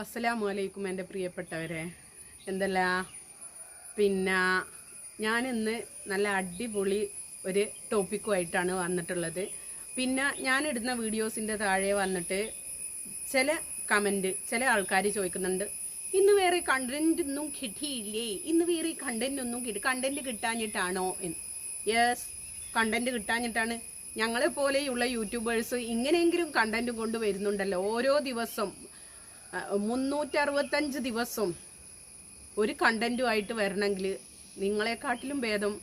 അസ്സലാമു അലൈക്കും എന്റെ പ്രിയപ്പെട്ടവരെ. എന്തല്ല? പിന്നെ ഞാനിന്ന് നല്ല അടിപൊളി ഒരു ടോപ്പിക്കുമായിട്ടാണ് വന്നിട്ടുള്ളത്. പിന്നെ ഞാനിടുന്ന വീഡിയോസിന്റെ താഴെ വന്നിട്ട് ചില കമന്റ് ചില ആൾക്കാർ ചോദിക്കുന്നുണ്ട് ഇന്ന് വേറെ കണ്ടന്റ് ഒന്നും കിട്ടിയില്ലേ? ഇന്ന് വേറെ കണ്ടന്റ് ഒന്നും കിട്ടി കണ്ടന്റ് കിട്ടാഞ്ഞിട്ടാണോ? എന്ന്. യെസ് കണ്ടന്റ് കിട്ടാഞ്ഞിട്ടാണ്. ഞങ്ങളെ പോലെയുള്ള യൂട്യൂബേഴ്സ് ഇങ്ങനെയെങ്കിലും കണ്ടന്റ് കൊണ്ടുവരുന്നുണ്ടല്ലോ. ഓരോ ദിവസം മുന്നൂറ്ററുപത്തഞ്ച് ദിവസം ഒരു കണ്ടന്റുമായിട്ട് വരണമെങ്കിൽ നിങ്ങളെക്കാട്ടിലും ഭേദം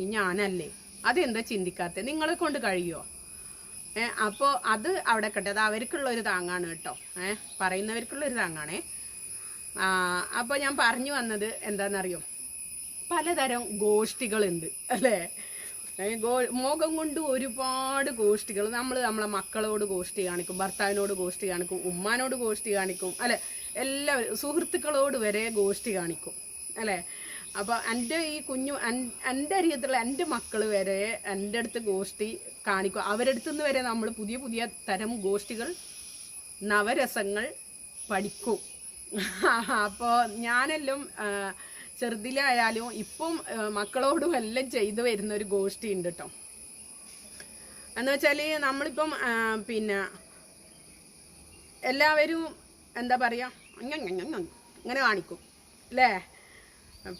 ഈ ഞാനല്ലേ? അതെന്താ ചിന്തിക്കാത്തത് നിങ്ങളെ കൊണ്ട് കഴിയുമോ ഏ അപ്പോൾ അത് അവിടെ കട്ടെ അത് അവർക്കുള്ള ഒരു താങ്ങാണ് കേട്ടോ. ഏ പറയുന്നവർക്കുള്ള ഒരു താങ്ങാണേ അപ്പോൾ ഞാൻ പറഞ്ഞു വന്നത് എന്താണെന്നറിയോ പലതരം ഗോഷ്ഠികളുണ്ട് അല്ലേ? മുഖം കൊണ്ട് ഒരുപാട് ഗോഷ്ടികൾ. നമ്മൾ നമ്മളെ മക്കളോട് ഗോഷ്ടി കാണിക്കും ഭർത്താവിനോട് ഗോഷ്ടി കാണിക്കും ഉമ്മാനോട് ഗോഷ്ടി കാണിക്കും അല്ലെ? എല്ലാ സുഹൃത്തുക്കളോട് വരെ ഗോഷ്ടി കാണിക്കും അല്ലേ? അപ്പോൾ എന്റെ ഈ കുഞ്ഞു എൻ- എന്റെ അരിയത്തുള്ള എന്റെ മക്കൾ വരെ എന്റെ അടുത്ത് ഗോഷ്ടി കാണിക്കും. അവരടുത്തു നിന്ന് വരെ നമ്മൾ പുതിയ പുതിയ തരം ഗോഷ്ടികൾ നവരസങ്ങൾ പഠിക്കും. അപ്പോൾ ഞാനെല്ലാം ചെറുതിലായാലും ഇപ്പം മക്കളോടും എല്ലാം ചെയ്തു വരുന്ന ഒരു ഗോഷ്ഠി ഉണ്ട് കേട്ടോ എന്ന് വെച്ചാൽ നമ്മളിപ്പം പിന്നെ എല്ലാവരും എന്താ പറയുക ഇങ്ങനെ കാണിക്കും അല്ലേ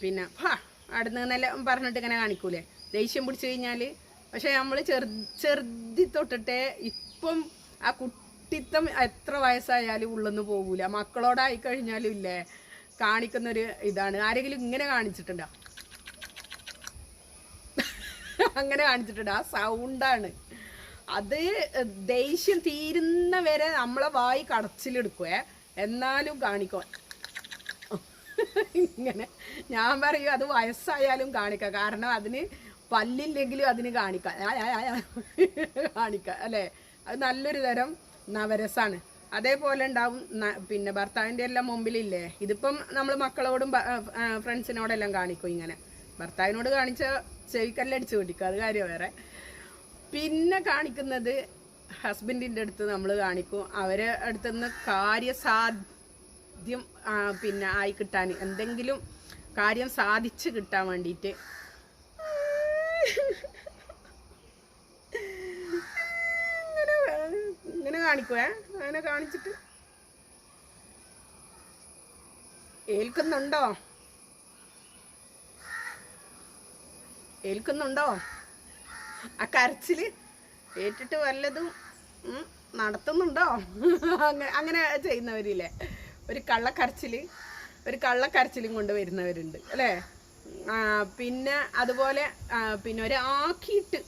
പിന്നെ ഹാ അടുന്ന് നിന്നെല്ലാം പറഞ്ഞിട്ട് ഇങ്ങനെ കാണിക്കൂലേ? ദേഷ്യം പിടിച്ചു കഴിഞ്ഞാൽ പക്ഷെ നമ്മൾ ചെറു ചെറുതി തൊട്ടിട്ടേ ഇപ്പം ആ കുട്ടിത്തം എത്ര വയസ്സായാലും ഉള്ളെന്ന് പോകൂല. മക്കളോടായി കഴിഞ്ഞാലും ഇല്ലേ? കാണിക്കുന്നൊരു ഇതാണ്. ആരെങ്കിലും ഇങ്ങനെ കാണിച്ചിട്ടുണ്ടോ? അങ്ങനെ കാണിച്ചിട്ടുണ്ട്. ആ സൗണ്ടാണ്. അത് ദേഷ്യം തീരുന്ന വരെ നമ്മളെ വായി കടച്ചിലെടുക്കുവേ. എന്നാലും കാണിക്കും. ഇങ്ങനെ. ഞാൻ പറയും അത് വയസ്സായാലും കാണിക്ക. കാരണം അതിന് പല്ലില്ലെങ്കിലും അതിന് കാണിക്കാം. കാണിക്കാം അല്ലേ? അത് നല്ലൊരു തരം നവരസാണ്. അതേപോലെ ഉണ്ടാവും. പിന്നെ ഭർത്താവിന്റെ എല്ലാം മുമ്പിലില്ലേ? ഇതിപ്പം നമ്മൾ മക്കളോടും ഫ്രണ്ട്സിനോടെല്ലാം കാണിക്കും ഇങ്ങനെ. ഭർത്താവിനോട് കാണിച്ച ചെവിക്കല്ലടിച്ച് പിടിക്കും അത് കാര്യം വേറെ. പിന്നെ കാണിക്കുന്നത് ഹസ്ബൻഡിന്റെ അടുത്ത് നമ്മൾ കാണിക്കും. അവരെ അടുത്ത് നിന്ന് കാര്യസാധ്യം പിന്നെ ആയി കിട്ടാൻ. എന്തെങ്കിലും കാര്യം സാധിച്ച് കിട്ടാൻ വേണ്ടിയിട്ട് ഇങ്ങനെ ഇങ്ങനെ കാണിക്കുവേ. അങ്ങനെ കാണിച്ചിട്ട്. ഏൽക്കുന്നുണ്ടോ? ഏൽക്കുന്നുണ്ടോ? ആ കരച്ചിൽ ഏറ്റിട്ട് വല്ലതും നടത്തുന്നുണ്ടോ? അങ്ങനെ അങ്ങനെ ചെയ്യുന്നവരില്ലേ? ഒരു കള്ളക്കരച്ചിൽ ഒരു കള്ളക്കരച്ചിലും കൊണ്ട് വരുന്നവരുണ്ട് അല്ലേ? പിന്നെ അതുപോലെ പിന്നെ ഒരു ആക്കിയിട്ട്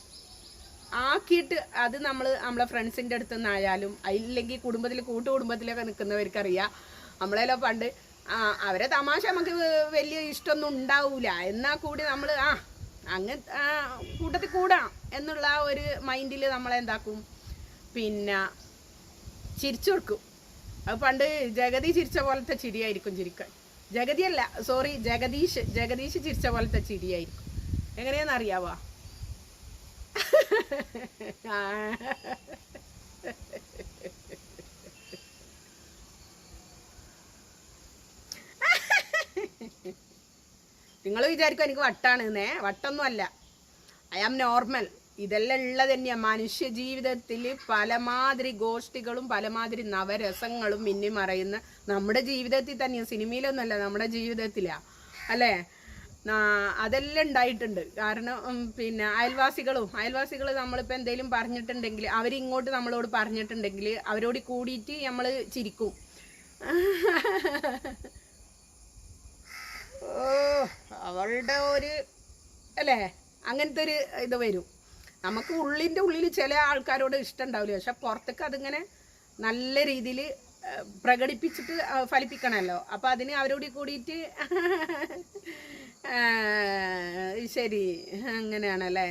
ആക്കിയിട്ട് അത് നമ്മൾ നമ്മളെ ഫ്രണ്ട്സിന്റെ അടുത്ത് നിന്നായാലും ഇല്ലെങ്കിൽ കുടുംബത്തിൽ കൂട്ടു കുടുംബത്തിലൊക്കെ നിൽക്കുന്നവർക്കറിയാം നമ്മളെല്ലാം പണ്ട് ആ അവരെ തമാശ നമുക്ക് വലിയ ഇഷ്ടമൊന്നും ഉണ്ടാവൂല. എന്നാൽ കൂടി നമ്മൾ ആ അങ്ങ് കൂട്ടത്തിൽ കൂടാം എന്നുള്ള ഒരു മൈൻഡിൽ നമ്മളെന്താക്കും പിന്നെ ചിരിച്ചു കൊടുക്കും. അത് പണ്ട് ജഗതി ചിരിച്ച പോലത്തെ ചിരിയായിരിക്കും ചിരിക്കാൻ. ജഗതിയല്ല സോറി ജഗദീഷ് ജഗദീഷ് ചിരിച്ച പോലത്തെ ചിരിയായിരിക്കും. എങ്ങനെയാണെന്ന് അറിയാവോ. നിങ്ങൾ വിചാരിക്കും എനിക്ക് വട്ടാണ് എന്നേ വട്ടൊന്നും അല്ല ഐ ആം നോർമൽ ഇതെല്ലാം ഉള്ളത് തന്നെയാണ് മനുഷ്യ ജീവിതത്തിൽ പലമാതിരി ഗോഷ്ഠികളും പലമാതിരി നവരസങ്ങളും മിന്നി മറയുന്ന നമ്മുടെ ജീവിതത്തിൽ തന്നെയാണ് സിനിമയിലൊന്നുമല്ല നമ്മുടെ ജീവിതത്തിലാണ് അല്ലേ? അതെല്ലാം ഉണ്ടായിട്ടുണ്ട്. കാരണം പിന്നെ അയൽവാസികളും അയൽവാസികൾ നമ്മളിപ്പോൾ എന്തെങ്കിലും പറഞ്ഞിട്ടുണ്ടെങ്കിൽ അവരിങ്ങോട്ട് നമ്മളോട് പറഞ്ഞിട്ടുണ്ടെങ്കിൽ അവരോട് കൂടിയിട്ട് നമ്മൾ ചിരിക്കും. ഓ അവളുടെ ഒരു അല്ലേ? അങ്ങനത്തെ ഒരു ഇത് വരും. നമുക്ക് ഉള്ളിന്റെ ഉള്ളിൽ ചില ആൾക്കാരോട് ഇഷ്ടം ഉണ്ടാവില്ല? പക്ഷെ പുറത്തേക്ക് അതിങ്ങനെ നല്ല രീതിയിൽ പ്രകടിപ്പിച്ചിട്ട് ഫലിപ്പിക്കണമല്ലോ. അപ്പം അതിന് അവരോട് കൂടിയിട്ട് ശരി. അങ്ങനെയാണല്ലേ?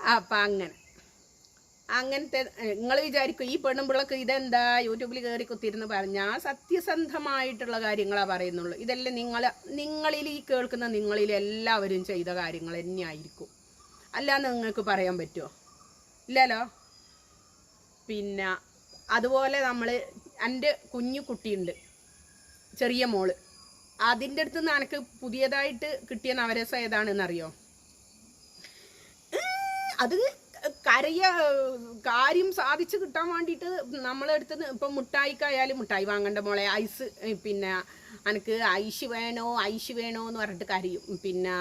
അപ്പൊ അങ്ങനെ. അങ്ങനത്തെ നിങ്ങൾ വിചാരിക്കും ഈ പെണ്ണുമ്പിള്ളക്ക് ഇതെന്താ യൂട്യൂബിൽ കയറി കുത്തിരുന്ന് പറഞ്ഞാൽ സത്യസന്ധമായിട്ടുള്ള കാര്യങ്ങളാണ് പറയുന്നുള്ളൂ. ഇതെല്ലാം നിങ്ങൾ നിങ്ങളിൽ ഈ കേൾക്കുന്ന നിങ്ങളിൽ എല്ലാവരും ചെയ്ത കാര്യങ്ങൾ തന്നെയായിരിക്കും. അല്ലാന്ന് നിങ്ങൾക്ക് പറയാൻ പറ്റുമോ ഇല്ലല്ലോ? പിന്നെ അതുപോലെ നമ്മൾ എന്റെ കുഞ്ഞു കുട്ടിയുണ്ട്. ചെറിയ മോൾ. അതിന്റെ അടുത്ത് നിന്ന് എനിക്ക് പുതിയതായിട്ട് കിട്ടിയ നവരസം ഏതാണെന്നറിയോ? അത് കരയ കാര്യം സാധിച്ചു കിട്ടാൻ വേണ്ടിയിട്ട് നമ്മളെടുത്ത് ഇപ്പം മുട്ടായിക്കായാലും മുട്ടായി വാങ്ങണ്ട മോളെ. ഐസ് പിന്നെ എനിക്ക് ഐഷ് വേണോ ഐഷ് വേണോ എന്ന് പറഞ്ഞിട്ട് കരയും. പിന്നെ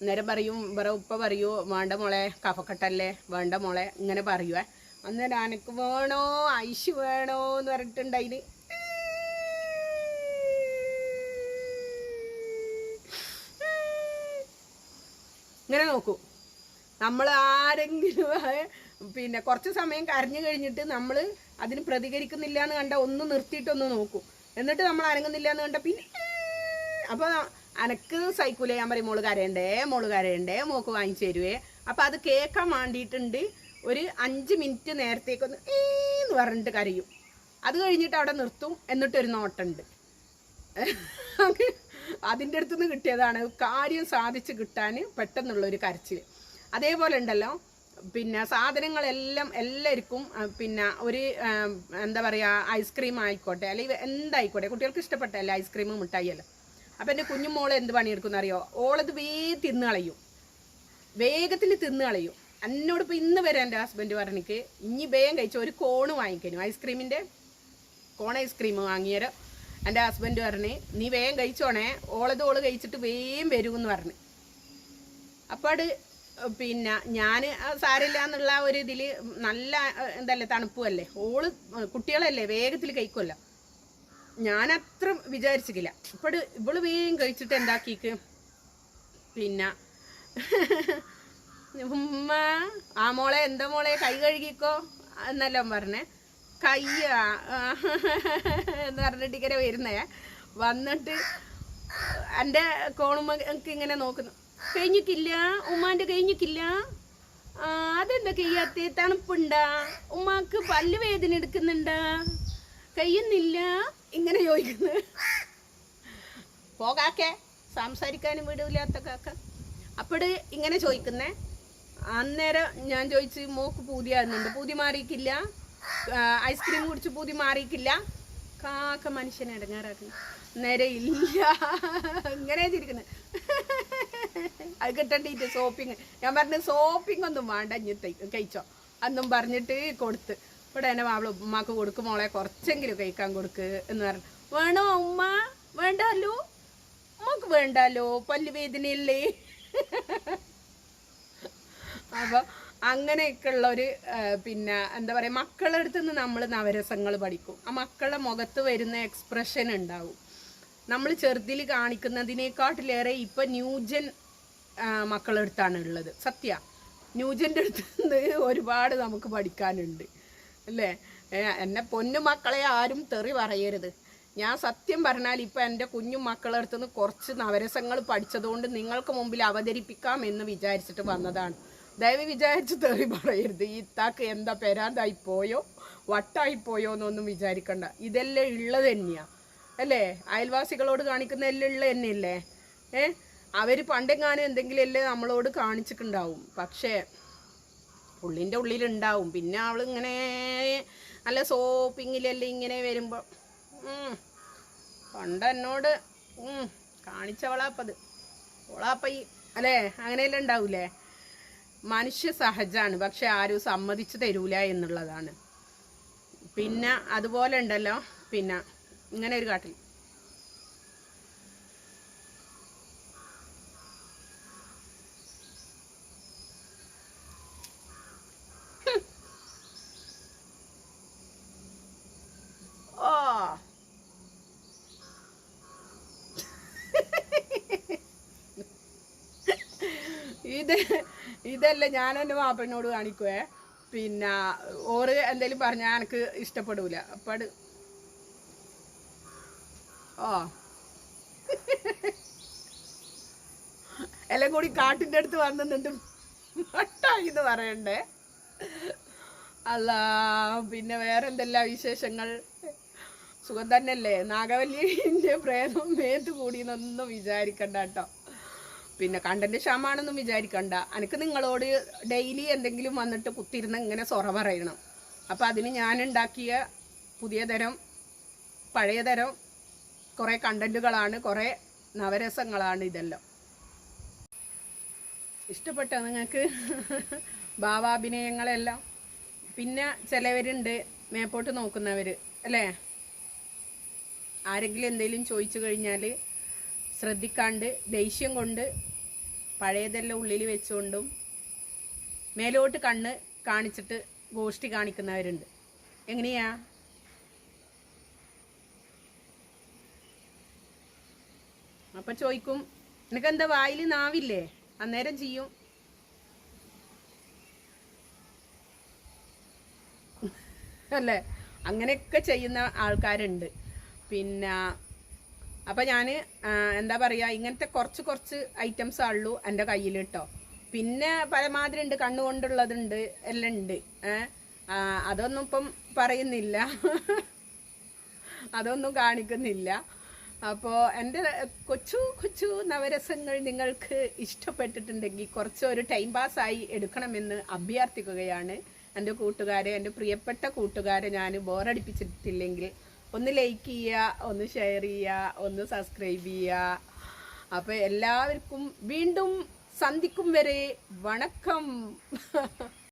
അന്നേരം പറയും വേറെ ഉപ്പ പറയൂ വേണ്ട മോളെ കഫക്കെട്ടല്ലേ വേണ്ട മോളെ ഇങ്ങനെ പറയുവേ. അന്നേരം എനിക്ക് വേണോ ഐഷ് വേണോ എന്ന് പറഞ്ഞിട്ടുണ്ടായിന് ഇങ്ങനെ നോക്കൂ. നമ്മൾ ആരെങ്കിലും പിന്നെ കുറച്ച് സമയം കരഞ്ഞു കഴിഞ്ഞിട്ട് നമ്മൾ അതിന് പ്രതികരിക്കുന്നില്ല എന്ന് കണ്ട ഒന്ന് നിർത്തിയിട്ടൊന്ന് നോക്കൂ. എന്നിട്ട് നമ്മൾ അനങ്ങുന്നില്ല എന്ന് കണ്ട പിന്നെ അപ്പോൾ അനക്ക് സൈക്കിൾ ഞാൻ പറയും മോൾ കരയണ്ടേ മോൾ കരയണ്ടേ മോക്ക് വാങ്ങിച്ചു തരുവേ. അപ്പോൾ അത് കേൾക്കാൻ വേണ്ടിയിട്ടുണ്ട് ഒരു അഞ്ച് മിനിറ്റ് നേരത്തേക്കൊന്ന് ഏന്ന് പറഞ്ഞിട്ട് കരയും. അത് കഴിഞ്ഞിട്ട് അവിടെ നിർത്തും. എന്നിട്ടൊരു നോട്ടുണ്ട്. അതിന്റെ അടുത്തുനിന്ന് കിട്ടിയതാണ് കാര്യം സാധിച്ച് കിട്ടാൻ പെട്ടെന്നുള്ളൊരു കരച്ചിൽ. അതേപോലെ ഉണ്ടല്ലോ പിന്നെ സാധനങ്ങളെല്ലാം എല്ലാവർക്കും പിന്നെ ഒരു എന്താ പറയുക ഐസ്ക്രീം ആയിക്കോട്ടെ അല്ലെങ്കിൽ എന്തായിക്കോട്ടെ കുട്ടികൾക്ക് ഇഷ്ടപ്പെട്ടല്ലേ ഐസ്ക്രീം മിഠായിയല്ലോ അപ്പം എന്റെ കുഞ്ഞുമോൾ എന്ത് പണിയെടുക്കും അറിയോ ഓളത് വേ തിന്ന് കളയും. വേഗത്തിൽ തിന്ന് കളയും. എന്നോട് ഇപ്പം ഇന്ന് വരെ എന്റെ ഹസ്ബൻഡ് പറഞ്ഞിക്ക് ഇനി വേഗം കഴിച്ചു ഒരു കോണ് വാങ്ങിക്കനും ഐസ്ക്രീമിന്റെ കോൺ ഐസ്ക്രീം വാങ്ങിയരോ എന്റെ ഹസ്ബൻഡ് പറഞ്ഞ് നീ വേഗം കഴിച്ചോണേ ഓളത് ഓൾ കഴിച്ചിട്ട് വേഗം വരുമെന്ന് പറഞ്ഞു. അപ്പോൾ അത് പിന്നെ ഞാൻ സാരില്ല എന്നുള്ള ഒരു ഇതിൽ നല്ല എന്തല്ലേ തണുപ്പല്ലേ ഓൾ കുട്ടികളല്ലേ വേഗത്തിൽ കഴിക്കുമല്ലോ ഞാൻ അത്ര ഇപ്പോൾ ഇവൾ വേഗം കഴിച്ചിട്ട് എന്താക്കിക്ക് പിന്നെ ഉമ്മ ആ മോളെ എന്താ മോളെ കൈ കഴുകിക്കോ? എന്നെല്ലാം പറഞ്ഞേ. കയ്യാ. എന്ന് പറഞ്ഞിട്ട് ഇങ്ങനെ വരുന്നേ. വന്നിട്ട് എന്റെ കോണുമ്മക്ക് ഇങ്ങനെ നോക്കുന്നു. കഴിഞ്ഞിക്കില്ല ഉമ്മാന്റെ കഴിഞ്ഞിക്കില്ല അതെന്താ കയ്യാത്തി? തണുപ്പുണ്ടാ. ഉമ്മാക്ക് പല്ല് വേദന എടുക്കുന്നുണ്ടാ. കയ്യുന്നില്ല. ഇങ്ങനെ ചോദിക്കുന്നു. പോകാക്കെ. സംസാരിക്കാനും വിടൂലാത്ത കാക്ക. അപ്പോൾ ഇങ്ങനെ ചോദിക്കുന്നേ. അന്നേരം ഞാൻ ചോദിച്ച് മോക്ക് പൂതിയാകുന്നുണ്ട് പൂതി മാറിയിക്കില്ല ഐസ്ക്രീം കുടിച്ച് പൂതി മാറിയിട്ടില്ല. കാക്ക മനുഷ്യനെ ഇടങ്ങാറാക്കുന്നു. നേരെ ഇല്ല ഇങ്ങനെ ചിരിക്കുന്നത് അത് കിട്ടണ്ടിട്ട് സോപ്പിങ് ഞാൻ പറഞ്ഞു സോപ്പിംഗ് ഒന്നും വേണ്ട ഇനി കഴിച്ചോ. അന്നും പറഞ്ഞിട്ട് കൊടുത്ത്. ഇവിടെ എന്നെ മാവൾ ഉമ്മാക്ക് കൊടുക്കും മോളെ കുറച്ചെങ്കിലും കഴിക്കാൻ കൊടുക്ക് എന്ന് പറഞ്ഞു. വേണോ ഉമ്മ? വേണ്ടല്ലോ? ഉമ്മക്ക് വേണ്ടല്ലോ പല്ല് വേദനയല്ലേ? അപ്പൊ അങ്ങനെയൊക്കെയുള്ള ഒരു പിന്നെ എന്താ പറയുക മക്കളുടെ അടുത്ത് നിന്ന് നമ്മൾ നവരസങ്ങൾ പഠിക്കും. ആ മക്കളുടെ മുഖത്ത് വരുന്ന എക്സ്പ്രഷൻ ഉണ്ടാവും. നമ്മൾ ചെറുതിൽ കാണിക്കുന്നതിനേക്കാട്ടിലേറെ ഇപ്പം ന്യൂജൻ മക്കളുടെ അടുത്താണ് ഉള്ളത്. സത്യ. ന്യൂജന്റെ അടുത്ത് നിന്ന് ഒരുപാട് നമുക്ക് പഠിക്കാനുണ്ട്. അല്ലേ? എന്നെ പൊന്നു മക്കളെ ആരും തെറി പറയരുത്. ഞാൻ സത്യം പറഞ്ഞാൽ ഇപ്പം എന്റെ കുഞ്ഞു മക്കളുടെ അടുത്ത് നിന്ന് കുറച്ച് നവരസങ്ങൾ പഠിച്ചതുകൊണ്ട് നിങ്ങൾക്ക് മുമ്പിൽ അവതരിപ്പിക്കാം എന്ന് വിചാരിച്ചിട്ട് വന്നതാണ്. ദയവ് വിചാരിച്ച് തെറി പറയരുത്. ഈ ഇത്താക്ക് എന്താ പെരാന്തായി പോയോ? വട്ടായി പോയോ എന്നൊന്നും വിചാരിക്കണ്ട. ഇതെല്ലാം ഉള്ളത് തന്നെയാ. അല്ലേ? അയൽവാസികളോട് കാണിക്കുന്ന എല്ലാം ഉള്ളത് തന്നെയല്ലേ? ഏ? അവർ പണ്ടെങ്ങാനും എന്തെങ്കിലും അല്ലേ നമ്മളോട് കാണിച്ചിട്ടുണ്ടാവും. പക്ഷേ ഉള്ളിന്റെ ഉള്ളിലുണ്ടാവും. പിന്നെ അവൾ ഇങ്ങനെ നല്ല സോപ്പിങ്ങിലല്ലേ ഇങ്ങനെ വരുമ്പോൾ പണ്ട് എന്നോട് കാണിച്ചവളാപ്പത്. ഓളാപ്പ ഈ അല്ലേ? അങ്ങനെയെല്ലാം ഉണ്ടാവൂലേ? മനുഷ്യ സഹജമാണ് പക്ഷെ ആരും സമ്മതിച്ചു തരൂല എന്നുള്ളതാണ്. പിന്നെ അതുപോലെ ഉണ്ടല്ലോ പിന്നെ ഇങ്ങനെ ഒരു കാട്ടിൽ. ഇത് ഇതല്ല ഞാൻ വാപ്പനോട് കാണിക്കുവേ. പിന്നെ ഓറ് എന്തേലും പറഞ്ഞാൽ എനിക്ക് ഇഷ്ടപ്പെടൂല. അപ്പാട്. ഓ എല്ലാം കൂടി കാട്ടിന്റെ അടുത്ത് മട്ടായി എന്ന് പറയണ്ടേ. അല്ല പിന്നെ വേറെ എന്തെല്ലാം വിശേഷങ്ങൾ? സുഖം തന്നെയല്ലേ? നാഗവല്ലിന്റെ പ്രേതം മേത്ത് കൂടിയെന്നൊന്നും വിചാരിക്കണ്ട കേട്ടോ. പിന്നെ കണ്ടന്റ് ക്ഷമാണെന്നും വിചാരിക്കണ്ട. എനിക്ക് നിങ്ങളോട് ഡെയിലി എന്തെങ്കിലും വന്നിട്ട് കുത്തിരുന്ന് ഇങ്ങനെ സൊറ പറയണം. അപ്പം അതിന് ഞാൻ ഉണ്ടാക്കിയ പുതിയ തരം പഴയ തരം കുറേ കണ്ടന്റുകളാണ് കുറേ നവരസങ്ങളാണ് ഇതെല്ലാം. ഇഷ്ടപ്പെട്ടോ നിങ്ങൾക്ക് ഭാവാഭിനയങ്ങളെല്ലാം. പിന്നെ ചിലവരുണ്ട് മേപ്പോട്ട് നോക്കുന്നവർ അല്ലേ? ആരെങ്കിലും എന്തെങ്കിലും ചോദിച്ചു കഴിഞ്ഞാൽ ശ്രദ്ധിക്കാണ്ട് ദേഷ്യം കൊണ്ട് പഴയതെല്ലാം ഉള്ളിൽ വെച്ചുകൊണ്ടും മേലോട്ട് കണ്ണ് കാണിച്ചിട്ട് ഗോഷ്ടി കാണിക്കുന്നവരുണ്ട്. എങ്ങനെയാ? അപ്പൊ ചോദിക്കും നിനക്ക് എന്താ വായിൽ നാവില്ലേ? അന്നേരം ചെയ്യും. അല്ലേ? അങ്ങനെയൊക്കെ ചെയ്യുന്ന ആൾക്കാരുണ്ട്. പിന്നെ അപ്പം ഞാൻ എന്താ പറയുക ഇങ്ങനത്തെ കുറച്ച് കുറച്ച് ഐറ്റംസ് ഉള്ളൂ എന്റെ കയ്യിൽ കേട്ടോ പിന്നെ പരമാതിരി ഉണ്ട് കണ്ണുകൊണ്ടുള്ളതുണ്ട് എല്ലാം ഉണ്ട്. അതൊന്നും ഇപ്പം പറയുന്നില്ല. അതൊന്നും കാണിക്കുന്നില്ല. അപ്പോൾ എന്റെ കൊച്ചു കൊച്ചു നവരസങ്ങൾ നിങ്ങൾക്ക് ഇഷ്ടപ്പെട്ടിട്ടുണ്ടെങ്കിൽ കുറച്ച് ഒരു ടൈം പാസ്സായി എടുക്കണമെന്ന് അഭ്യർത്ഥിക്കുകയാണ്. എന്റെ കൂട്ടുകാരെ എന്റെ പ്രിയപ്പെട്ട കൂട്ടുകാരെ ഞാൻ ബോറടിപ്പിച്ചിട്ടില്ലെങ്കിൽ ഒന്ന് ലൈക്ക് ചെയ്യുക ഒന്ന് ഷെയർ ചെയ്യുക ഒന്ന് സബ്സ്ക്രൈബ് ചെയ്യുക. അപ്പോൾ എല്ലാവർക്കും വീണ്ടും സന്ധിക്കും വരെ വണക്കം.